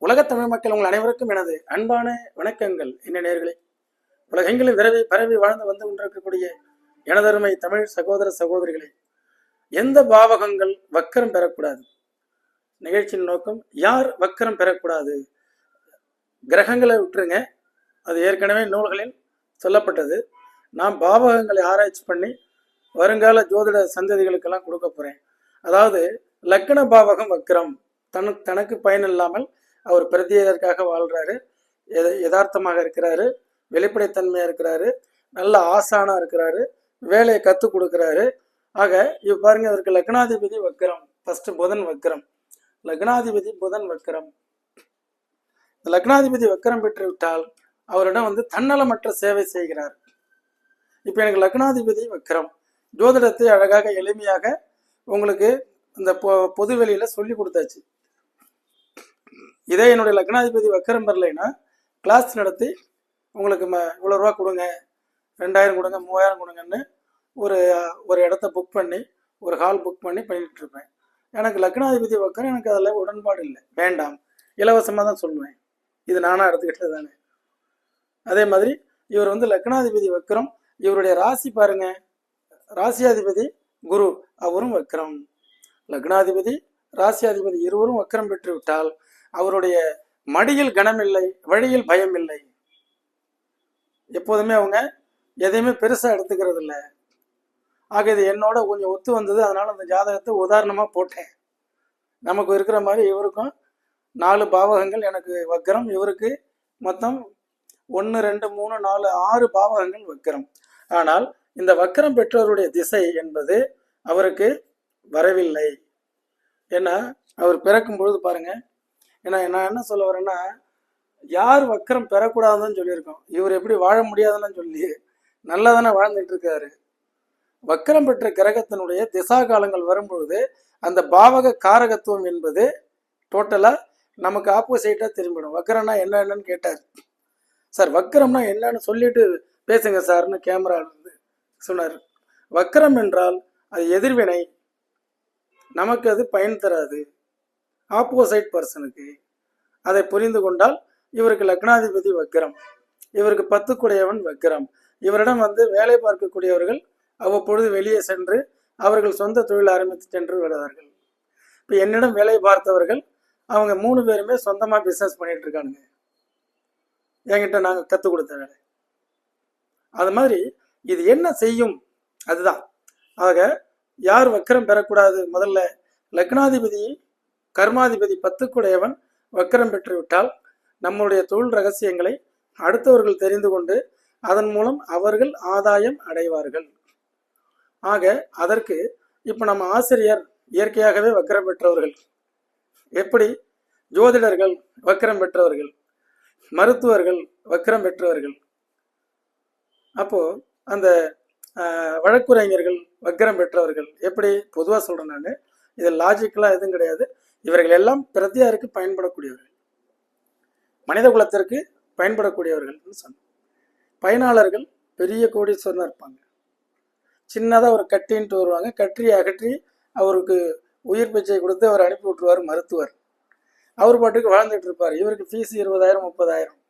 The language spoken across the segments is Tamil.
உலகத் தமிழ் மக்கள் உங்கள் அனைவருக்கும் எனது அன்பான வணக்கங்கள். என்ன நேர்களே உலகெங்கிலும் விரவி பரவி வாழ்ந்து வந்து கொண்டிருக்கக்கூடிய எனதருமை தமிழ் சகோதர சகோதரிகளே எந்த பாவகங்கள் வக்கரம் பெறக்கூடாது? நிகழ்ச்சியின் நோக்கம் யார் வக்கரம் பெறக்கூடாது? கிரகங்களை விட்டுருங்க. அது ஏற்கனவே நூல்களில் சொல்லப்பட்டது. நான் பாவகங்களை ஆராய்ச்சி பண்ணி வருங்கால ஜோதிட சந்ததிகளுக்கெல்லாம் கொடுக்க போறேன். அதாவது லக்ன பாவகம் வக்கரம். தனக்கு தனக்கு பயன் இல்லாமல் அவர் பிரத்யேகருக்காக வாழ்றாரு. யதார்த்தமாக இருக்கிறாரு. வெளிப்படைத்தன்மையா இருக்கிறாரு. நல்ல ஆசானா இருக்கிறாரு. வேலையை கற்றுக் கொடுக்குறாரு. ஆக இவ பாருங்க அவருக்கு லக்னாதிபதி வக்கரம் ஃபர்ஸ்ட் புதன் வக்கரம் லக்னாதிபதி புதன் வக்கரம் இந்த லக்னாதிபதி வக்கரம் பெற்று விட்டால் அவரிடம் வந்து தன்னலமற்ற சேவை செய்கிறார். இப்போ எனக்கு லக்னாதிபதி வக்கரம் ஜோதிடத்தை அழகாக எளிமையாக உங்களுக்கு இந்த பொ- பொது வெளியில சொல்லி கொடுத்தாச்சு. இதே என்னுடைய லக்னாதிபதி வக்கரம் பெறலைன்னா கிளாஸ் நடத்தி உங்களுக்கு ம இவ்வளோ ரூபா கொடுங்க ரெண்டாயிரம் கொடுங்க மூவாயிரம் கொடுங்கன்னு ஒரு ஒரு இடத்த புக் பண்ணி ஒரு ஹால் புக் பண்ணி பண்ணிட்டு இருப்பேன். எனக்கு லக்னாதிபதி வக்கரம் எனக்கு அதில் உடன்பாடு இல்லை. வேண்டாம். இலவசமாக தான் சொல்லுவேன். இது நானாக எடுத்துக்கிட்டது தானே. அதே மாதிரி இவர் வந்து லக்னாதிபதி வக்கரம் இவருடைய ராசி பாருங்க. ராசியாதிபதி குரு அவரும் வக்கரம். லக்னாதிபதி ராசியாதிபதி இருவரும் வக்கரம் பெற்று விட்டால் அவருடைய மடியில் கனமில்லை வழியில் பயம் இல்லை எப்போதுமே அவங்க எதையுமே பெருசா எடுத்துக்கிறது இல்லை ஆக இது என்னோட கொஞ்சம் ஒத்து வந்தது அதனால அந்த ஜாதகத்தை உதாரணமா போட்டேன். நமக்கு இருக்கிற மாதிரி இவருக்கும் நாலு பாவகங்கள் எனக்கு வக்கரம் இவருக்கு மொத்தம் ஒன்று ரெண்டு மூணு நாலு ஆறு பாவகங்கள் வக்கரம் ஆனால் இந்த வக்கரம் பெற்றோருடைய திசை என்பது அவருக்கு வரவில்லை. ஏன்னா அவர் பிறக்கும் பொழுது பாருங்கள் ஏன்னா நான் என்ன சொல்ல வரேன்னா யார் வக்கரம் பெறக்கூடாதுன்னு சொல்லியிருக்கோம். இவர் எப்படி வாழ முடியாதுன்னு சொல்லி நல்லா தானே வாழ்ந்துட்டு இருக்காரு. வக்கரம் பெற்ற கிரகத்தினுடைய திசா காலங்கள் வரும்பொழுது அந்த பாவக காரகத்துவம் என்பது டோட்டலா நமக்கு ஆப்போசிட்டா திரும்பிடும். வக்கரம்னா என்ன என்னன்னு கேட்டார். சார் வக்கரம்னா என்னன்னு சொல்லிட்டு பேசுங்க சார்னு கேமரா இருந்து சொன்னார். வக்கரம் என்றால் அது எதிர்வினை. நமக்கு அது பயன் தராது. ஆப்போசைட் பர்சனுக்கு அதை புரிந்து கொண்டால் இவருக்கு லக்னாதிபதி வக்கிரம் இவருக்கு பத்துக்குடையவன் வக்கிரம் இவரிடம் வந்து வேலை பார்க்கக்கூடியவர்கள் அவ்வப்பொழுது வெளியே சென்று அவர்கள் சொந்த தொழில் ஆரம்பித்து சென்று விடுவார்கள். இப்போ என்னிடம் வேலை பார்த்தவர்கள் அவங்க மூணு பேருமே சொந்தமாக பிஸ்னஸ் பண்ணிட்டு இருக்கானுங்க. என்கிட்ட நாங்கள் கற்றுக் கொடுத்த வேலை. அது மாதிரி இது என்ன செய்யும்? அதுதான். ஆக யார் வக்கரம் பெறக்கூடாது? முதல்ல லக்னாதிபதி கர்மாதிபதி பத்துக்குடையவன் வக்கரம் பெற்றுவிட்டால் நம்முடைய தொழில் ரகசியங்களை அடுத்தவர்கள் தெரிந்து கொண்டு அதன் மூலம் அவர்கள் ஆதாயம் அடைவார்கள். ஆக அதற்கு இப்போ நம்ம ஆசிரியர் இயற்கையாகவே வக்கரம் பெற்றவர்கள். எப்படி? ஜோதிடர்கள் வக்கரம் பெற்றவர்கள். மருத்துவர்கள் வக்கரம் பெற்றவர்கள். அப்போ அந்த வழக்குரைஞர்கள் வக்கரம் பெற்றவர்கள். எப்படி? பொதுவாக சொல்றேன் நான். இது லாஜிக்கலாக எதுவும் கிடையாது. இவர்கள் எல்லாம் பிரதியாருக்கு பயன்படக்கூடியவர்கள். மனித குலத்திற்கு பயன்படக்கூடியவர்கள் சொன்னேன் பயனாளர்கள் பெரிய கோடீஸ்வரனா இருப்பாங்க. சின்னதாக ஒரு கட்டின்ட்டு வருவாங்க. கற்றி அகற்றி அவருக்கு உயிர் பிச்சை கொடுத்து அவர் அனுப்பி விட்டுருவார் மருத்துவர். அவர் பாட்டுக்கு வாழ்ந்துட்டு இருப்பார். இவருக்கு ஃபீஸ் இருபதாயிரம் முப்பதாயிரம்.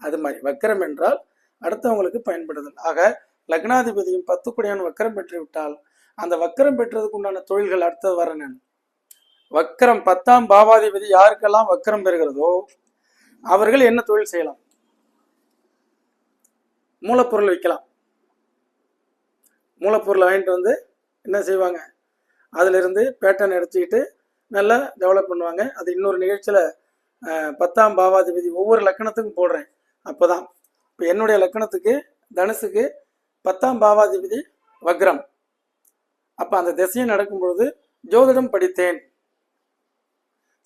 அது மாதிரி வக்கரம் என்றால் அடுத்தவங்களுக்கு பயன்படுதல். ஆக லக்னாதிபதியும் பத்து குடியான வக்கரம் பெற்று விட்டால் அந்த வக்கரம் பெற்றதுக்கு உண்டான தொழில்கள் அடுத்தது வரணும் வக்கரம் பத்தாம் பாவாதிபதி யாருக்கெல்லாம் வக்கரம் பெறுகிறதோ அவர்கள் என்ன தொழில் செய்யலாம்? மூலப்பொருள் விற்கலாம். மூலப்பொருளை வாங்கிட்டு வந்து என்ன செய்வாங்க? அதிலிருந்து பேட்டன் எடுத்துக்கிட்டு நல்லா டெவலப் பண்ணுவாங்க. அது இன்னொரு நிகழ்ச்சியில் பத்தாம் பாவாதிபதி ஒவ்வொரு லக்கணத்துக்கும் போடுறேன். அப்போ தான் இப்போ என்னுடைய லக்கணத்துக்கு தனுசுக்கு பத்தாம் பாவாதிபதி வக்ரம். அப்போ அந்த திசையை நடக்கும் பொழுது ஜோதிடம் படித்தேன்.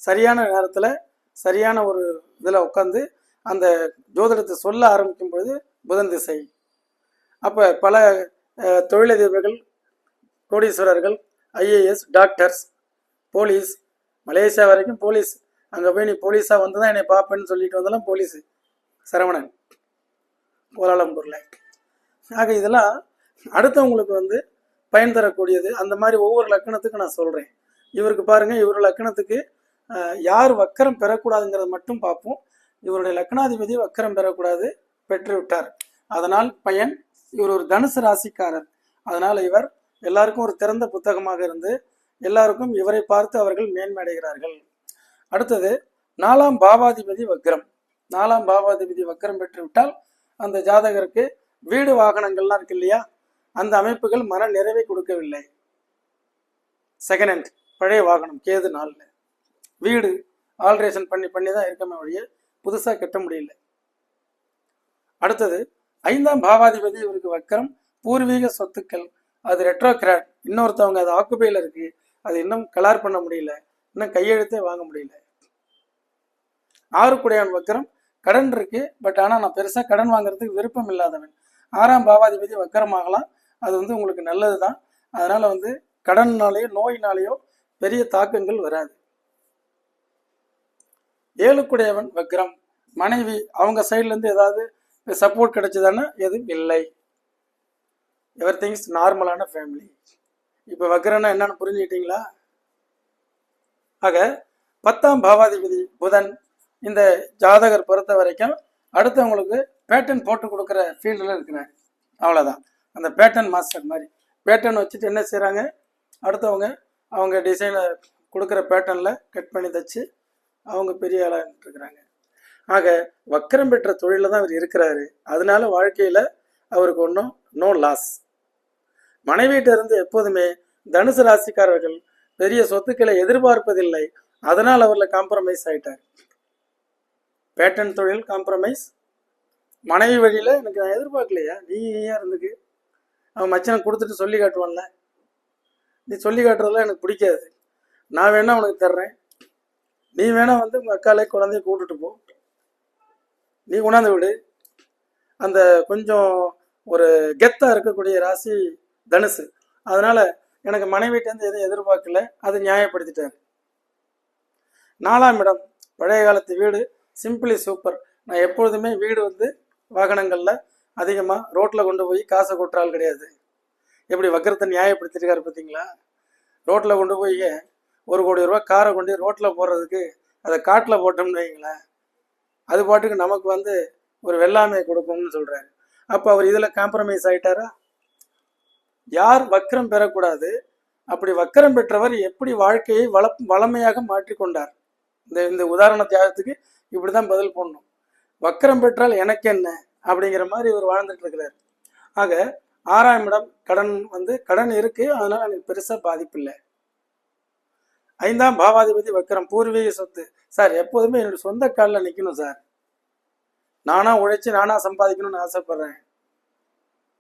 சரியான நேரத்தில் சரியான ஒரு இதில் உட்காந்து அந்த ஜோதிடத்தை சொல்ல ஆரம்பிக்கும் பொழுது புதன் திசை. அப்போ பல தொழிலதிபர்கள் கோடீஸ்வரர்கள் ஐஏஎஸ் டாக்டர்ஸ் போலீஸ் மலேசியா வரைக்கும் போலீஸ். அங்கே போய் நீ போலீஸாக வந்து தான் என்னை பார்ப்பேன்னு சொல்லிட்டு வந்தாலும் போலீஸ் சரவணன் கோலாலம்பூரில். ஆக இதெல்லாம் அடுத்தவங்களுக்கு வந்து பயன் தரக்கூடியது. அந்த மாதிரி ஒவ்வொரு லக்கணத்துக்கும் நான் சொல்கிறேன் இவருக்கு பாருங்கள் இவர் லக்கணத்துக்கு யார் வக்கரம் பெறக்கூடாதுங்கிறத மட்டும் பார்ப்போம். இவருடைய லக்னாதிபதி வக்கரம் பெறக்கூடாது பெற்றுவிட்டார். அதனால் பயன் இவர் ஒரு தனுசு ராசிக்காரர். அதனால் இவர் எல்லாருக்கும் ஒரு திறந்த புத்தகமாக இருந்து எல்லாருக்கும் இவரை பார்த்து அவர்கள் மேன்மையடைகிறார்கள் அடுத்தது நாலாம் பாவாதிபதி வக்ரம் நாலாம் பாவாதிபதி வக்ரம் பெற்றுவிட்டால் அந்த ஜாதகருக்கு வீடு வாகனங்கள்லாம் இருக்கு இல்லையா? அந்த அமைப்புகள் மன நிறைவை கொடுக்கவில்லை. செகண்ட் ஹேண்ட் பழைய வாகனம் கேது நாளில். வீடு ஆல்ட்ரேஷன் பண்ணி பண்ணி தான் இருக்கமே ஒழிய புதுசாக கட்ட முடியல. அடுத்தது ஐந்தாம் பாவாதிபதி இவருக்கு வக்கரம் பூர்வீக சொத்துக்கள் அது ரெட்ரோகிராட் இன்னொருத்தவங்க அது ஆக்குபையில் இருக்கு அது இன்னும் கலார் பண்ண முடியல இன்னும் கையெழுத்தே வாங்க முடியல. ஆறுக்குடையான் வக்கரம் கடன் இருக்கு பட் ஆனால் நான் பெருசாக கடன் வாங்குறதுக்கு விருப்பம் இல்லாதவன். ஆறாம் பாவாதிபதி வக்கரமாகலாம் அது வந்து உங்களுக்கு நல்லது தான் அதனால் வந்து கடன்னாலேயோ நோயினாலேயோ பெரிய தாக்கங்கள் வராது. ஏழுக்குடையவன் வக்ரம். மனைவி அவங்க சைட்லேருந்து ஏதாவது சப்போர்ட் கிடைச்சதானா எதுவும் இல்லை. எவர் திங்ஸ் நார்மலான ஃபேமிலி இப்போ வக்ரன்னா என்னன்னு புரிஞ்சுக்கிட்டீங்களா? ஆக பத்தாம் பாவாதிபதி புதன் இந்த ஜாதகர் பொறுத்த வரைக்கும் அடுத்தவங்களுக்கு பேட்டன் போட்டு கொடுக்குற ஃபீல்டில் இருக்கிறாங்க அவ்வளோதான் அந்த பேட்டர்ன் மாஸ்டர் மாதிரி. பேட்டன் வச்சுட்டு என்ன செய்கிறாங்க அடுத்தவங்க அவங்க டிசைனை கொடுக்குற பேட்டர்னில் கட் பண்ணி தச்சு அவங்க பெரிய ஆளாக இருக்கிறாங்க ஆக வக்கரம் பெற்ற தொழிலில் தான் அவர் இருக்கிறாரு. அதனால வாழ்க்கையில் அவருக்கு ஒன்றும் நோ லாஸ் மனைவியிட்ட இருந்து எப்போதுமே தனுசு ராசிக்காரர்கள் பெரிய சொத்துக்களை எதிர்பார்ப்பதில்லை. அதனால் அவரில் காம்ப்ரமைஸ் ஆயிட்டார். பேட்டன் தொழில் காம்ப்ரமைஸ் மனைவி வழியில் எனக்கு நான் எதிர்பார்க்கலையா? நீ ஏன் இருந்துக்கு? அவன் மச்சனை கொடுத்துட்டு சொல்லி காட்டுவான்ல. நீ சொல்லி காட்டுறதெல்லாம் எனக்கு பிடிக்காது. நான் வேணா உனக்கு தர்றேன். நீ வேணா வந்து உங்கள் அக்காலே குழந்தைய கூட்டுட்டு போ. நீ கொண்டாந்து விடு. அந்த கொஞ்சம் ஒரு கெத்தாக இருக்கக்கூடிய ராசி தனுசு. அதனால எனக்கு மனைவிட்டேருந்து எதுவும் எதிர்பார்க்கல. அது நியாயப்படுத்திட்டார். நாலாம் இடம் பழைய காலத்து வீடு. சிம்பிளி சூப்பர் நான் எப்பொழுதுமே வீடு வந்து வாகனங்களில் அதிகமாக ரோட்டில் கொண்டு போய் காசை கொட்டுற ஆள் கிடையாது. எப்படி வக்கரத்தை நியாயப்படுத்திருக்காரு பார்த்தீங்களா ரோட்டில் கொண்டு போய் ஒரு கோடி ரூபா காரை கொண்டு ரோட்டில் போடுறதுக்கு அதை காட்டில் போட்டோம்னு வைங்களேன். அது பாட்டுக்கு நமக்கு வந்து ஒரு வெள்ளாமையை கொடுக்கும்னு சொல்கிறாரு அப்போ அவர் இதில் காம்ப்ரமைஸ் ஆகிட்டாரா யார் வக்கரம் பெறக்கூடாது? அப்படி வக்கரம் பெற்றவர் எப்படி வாழ்க்கையை வள வளமையாக மாற்றிக்கொண்டார்? இந்த இந்த உதாரண தியாகத்துக்கு இப்படி தான் பதில் போடணும். வக்கரம் பெற்றால் எனக்கு என்ன அப்படிங்கிற மாதிரி இவர் வாழ்ந்துட்டு இருக்கிறார். ஆக ஆறாம் இடம் கடன் வந்து கடன் இருக்குது அதனால் எனக்கு பெருசாக பாதிப்பு இல்லை. ஐந்தாம் பாவாதிபதி வக்கரம் பூர்வீக சொத்து. சார் எப்போதுமே என்னோட சொந்த காலில் நிற்கணும் சார். நானா உழைச்சி நானா சம்பாதிக்கணும்னு ஆசைப்படுறேன்.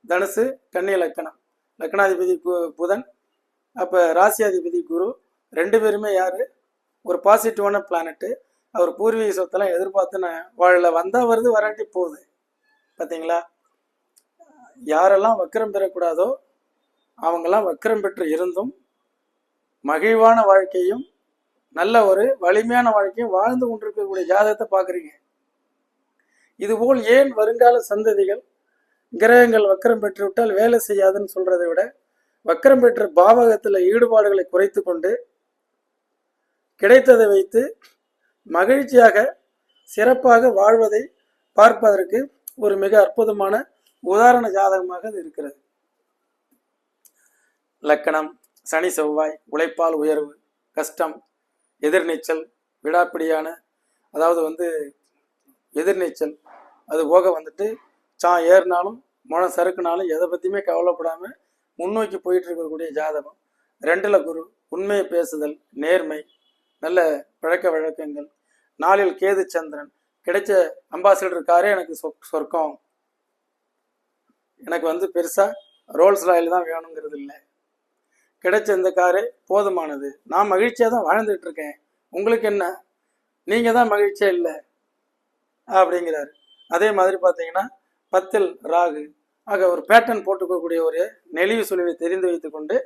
தனுசு கன்னி லக்கணம். லக்னாதிபதி கு- புதன் அப்போ ராசியாதிபதி குரு. ரெண்டு பேருமே யார்? ஒரு பாசிட்டிவான பிளானட்டு அவர் பூர்வீக சொத்தெல்லாம் எதிர்பார்த்து நான் வாழல. வந்தால் வருது வராட்டி போகுது. பார்த்தீங்களா யாரெல்லாம் வக்கரம் பெறக்கூடாதோ அவங்கெல்லாம் வக்கரம் பெற்று இருந்தும் மகிழ்வான வாழ்க்கையும் நல்ல ஒரு வலிமையான வாழ்க்கையும் வாழ்ந்து கொண்டிருக்கக்கூடிய ஜாதகத்தை பார்க்குறீங்க. இதுபோல் ஏன் வருங்கால சந்ததிகள் கிரகங்கள் வக்கரம் பெற்று விட்டால் வேலை செய்யாதுன்னு சொல்றதை விட வக்கரம் பெற்ற பாவகத்தில் ஈடுபாடுகளை குறைத்து கொண்டு கிடைத்ததை வைத்து மகிழ்ச்சியாக சிறப்பாக வாழ்வதை பார்ப்பதற்கு ஒரு மிக அற்புதமான உதாரண ஜாதகமாக அது இருக்கிறது. லக்கணம் சனி செவ்வாய் உழைப்பால் உயர்வு கஷ்டம் எதிர்நீச்சல் விடாப்பிடியான அதாவது வந்து எதிர்நீச்சல் அது போக வந்துட்டு சா ஏறினாலும் முழம் சறுக்குனாலும் எதை பற்றியுமே கவலைப்படாமல் முன்னோக்கி போயிட்டு இருக்கக்கூடிய ஜாதகம். ரெண்டில் குரு உண்மையை பேசுதல் நேர்மை நல்ல பழக்க வழக்கங்கள். நாளில் கேது சந்திரன் கிடைச்ச அம்பாசிடர் காரே எனக்கு சொர்க்கம். எனக்கு வந்து பெருசாக ரோல்ஸ் ராயில் தான் வேணுங்கிறது இல்லை. கிடைச்ச இந்த காரே போதுமானது. நான் மகிழ்ச்சியாக தான் வாழ்ந்துட்டு இருக்கேன். உங்களுக்கு என்ன? நீங்கள் தான் மகிழ்ச்சியாக இல்லை? அப்படிங்கிறாரு. அதே மாதிரி பார்த்தீங்கன்னா பத்தில் ராகு. ஆக ஒரு பேட்டர்ன் போட்டுக்கக்கூடிய ஒரு நெளிவு சுழிவை தெரிந்து வைத்துக்கொண்டு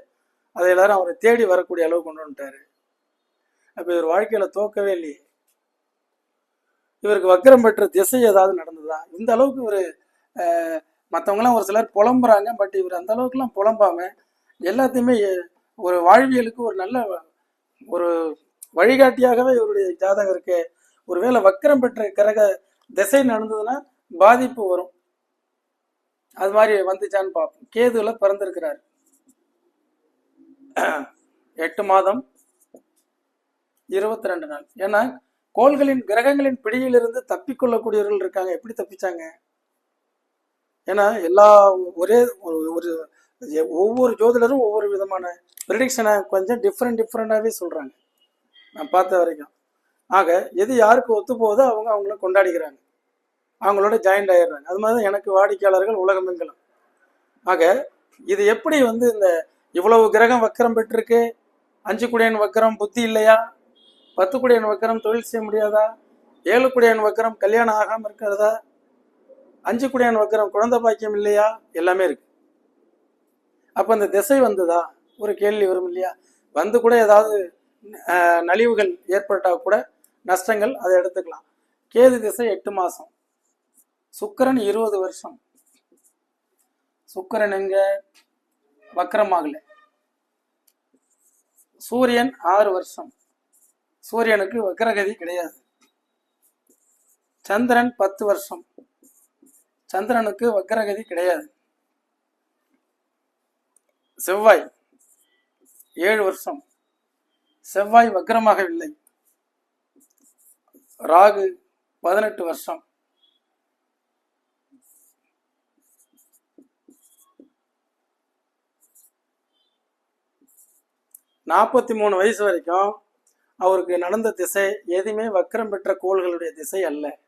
அதை எல்லாரும் அவரை தேடி வரக்கூடிய அளவு கொண்டு வந்துட்டாரு. அப்போ இவர் வாழ்க்கையில் தோக்கவே இல்லையே. இவருக்கு வக்கரம் பெற்ற திசை ஏதாவது நடந்ததா? இந்த அளவுக்கு இவர் மற்றவங்களாம் ஒரு சிலர் புலம்புறாங்க பட் இவர் அந்த அளவுக்குலாம் புலம்பாமல் எல்லாத்தையுமே ஒரு வாழ்வியலுக்கு ஒரு நல்ல ஒரு வழிகாட்டியாகவே இவருடைய ஜாதகம் இருக்கு. ஒருவேளை வக்கரம் பெற்ற கிரக திசை நடந்ததுன்னா பாதிப்பு வரும். அது மாதிரி வந்துச்சான்னு பார்ப்போம். கேதுல பிறந்திருக்கிறார். எட்டு மாதம் இருபத்தி ரெண்டு நாள். ஏன்னா கோள்களின் கிரகங்களின் பிடியிலிருந்து தப்பிக்கொள்ளக்கூடியவர்கள் இருக்காங்க. எப்படி தப்பிச்சாங்க? ஏன்னா எல்லா ஒரே ஒரு ஒரு ஒவ்வொரு ஜோதிடரும் ஒவ்வொரு விதமான ப்ரிடிக்ஷனை கொஞ்சம் டிஃப்ரெண்ட் டிஃப்ரெண்டாகவே சொல்கிறாங்க நான் பார்த்த வரைக்கும். ஆக எது யாருக்கு ஒத்து போகுதோ அவங்க அவங்கள கொண்டாடிக்கிறாங்க. அவங்களோட ஜாயிண்ட் ஆகிடுறாங்க அது மாதிரி தான் எனக்கு வாடிக்கையாளர்கள் உலகமெங்கலும். ஆக இது எப்படி வந்து இந்த இவ்வளவு கிரகம் வக்கரம் பெற்றிருக்கு? அஞ்சு குடியன் வக்கரம் புத்தி இல்லையா? பத்து குடியன் வக்கரம் தொழில் செய்ய முடியாதா? ஏழு குடியன் வக்கரம் கல்யாணம் ஆகாமல் இருக்கிறதா? அஞ்சு குடியன் வக்கரம் குழந்தை பாக்கியம் இல்லையா? எல்லாமே இருக்குது அப்போ இந்த திசை வந்ததா? ஒரு கேள்வி வரும் இல்லையா? வந்து கூட ஏதாவது நலிவுகள் ஏற்பட்டால் கூட நஷ்டங்கள் அதை எடுத்துக்கலாம். கேது திசை எட்டு மாதம் சுக்கிரன் இருபது வருஷம். சுக்கிரன் எங்க? வக்கரமாகல. சூரியன் ஆறு வருஷம். சூரியனுக்கு வக்கரகதி கிடையாது. சந்திரன் பத்து வருஷம். சந்திரனுக்கு வக்கரகதி கிடையாது. செவ்வாய் ஏழு வருஷம். செவ்வாய் வக்கரமாகவில்லை ராகு பதினெட்டு வருஷம். நாற்பத்தி மூணு வயசு வரைக்கும் அவருக்கு நடந்த திசை எதுவுமே வக்கரம் பெற்ற கோள்களுடைய திசை அல்ல.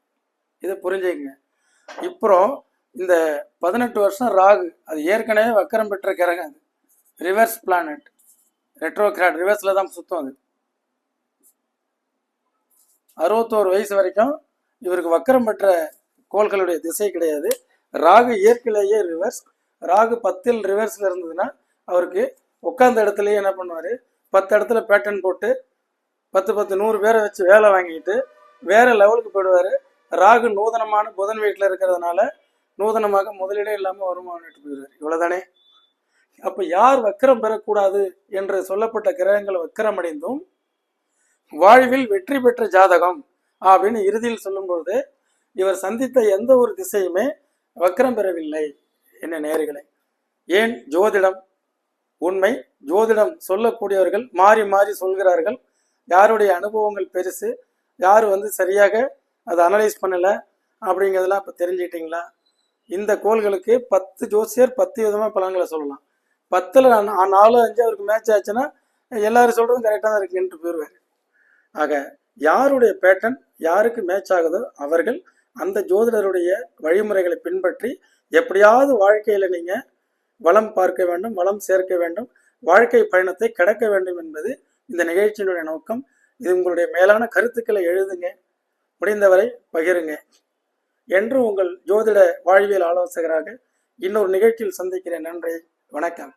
இதை புரிஞ்சுக்கங்க. அப்புறம் இந்த பதினெட்டு வருஷம் ராகு அது ஏற்கனவே வக்கரம் பெற்ற கிரகம் அது. ரிவர்ஸ் பிளானட் ரெட்ரோகிராட் ரிவர்ஸில் தான் சுத்தம் அது. அறுபத்தோரு வயசு வரைக்கும் இவருக்கு வக்கரம் பெற்ற கோள்களுடைய திசை கிடையாது. ராகு இயற்கையிலேயே ரிவர்ஸ் ராகு பத்தில் ரிவர்ஸில் இருந்ததுன்னா அவருக்கு உட்காந்த இடத்துலையே என்ன பண்ணுவார்? பத்து இடத்துல பேட்டர்ன் போட்டு பத்து பத்து நூறு பேரை வச்சு வேலை வாங்கிட்டு வேறு லெவலுக்கு போயிடுவார். ராகு நூதனமான புதன் வீட்டில் இருக்கிறதுனால நூதனமாக முதலீடே இல்லாமல் வருமானம் போயிடுவார். இவ்வளோதானே அப்போ யார் வக்கரம் பெறக்கூடாது என்று சொல்லப்பட்ட கிரகங்கள் வக்கரம் அடைந்தும் வாழ்வில் வெற்றி பெற்ற ஜாதகம் அப்படின்னு இறுதியில் சொல்லும்பொழுது இவர் சந்தித்த எந்த ஒரு திசையுமே வக்கரம் பெறவில்லை என்ன நேர்களை ஏன்? ஜோதிடம். உண்மை. ஜோதிடம் சொல்லக்கூடியவர்கள் மாறி மாறி சொல்கிறார்கள். யாருடைய அனுபவங்கள் பெருசு? யார் வந்து சரியாக அதை அனலைஸ் பண்ணலை? அப்படிங்கிறதெல்லாம் இப்போ தெரிஞ்சுக்கிட்டீங்களா? இந்த கோள்களுக்கு பத்து ஜோசியர் பத்து விதமாக பலன்களை சொல்லலாம். பத்தில் நாலு அஞ்சு அவருக்கு மேட்ச் ஆச்சுன்னா எல்லாரும் சொல்கிறதும் கரெக்டாக தான் இருக்குன்ட்டு போயிடுவார் ஆக யாருடைய பேட்டன் யாருக்கு மேட்ச் ஆகுதோ அவர்கள் அந்த ஜோதிடருடைய வழிமுறைகளை பின்பற்றி எப்படியாவது வாழ்க்கையில் நீங்கள் வளம் பார்க்க வேண்டும் வளம் சேர்க்க வேண்டும் வாழ்க்கை பயணத்தை கடக்க வேண்டும் என்பது இந்த நிகழ்ச்சியினுடைய நோக்கம். இது உங்களுடைய மேலான கருத்துக்களை எழுதுங்க முடிந்தவரை பகிருங்க. என்று உங்கள் ஜோதிட வாழ்வியல் ஆலோசகராக இன்னொரு நிகழ்ச்சியில் சந்திக்கிறேன். நன்றி வணக்கம்.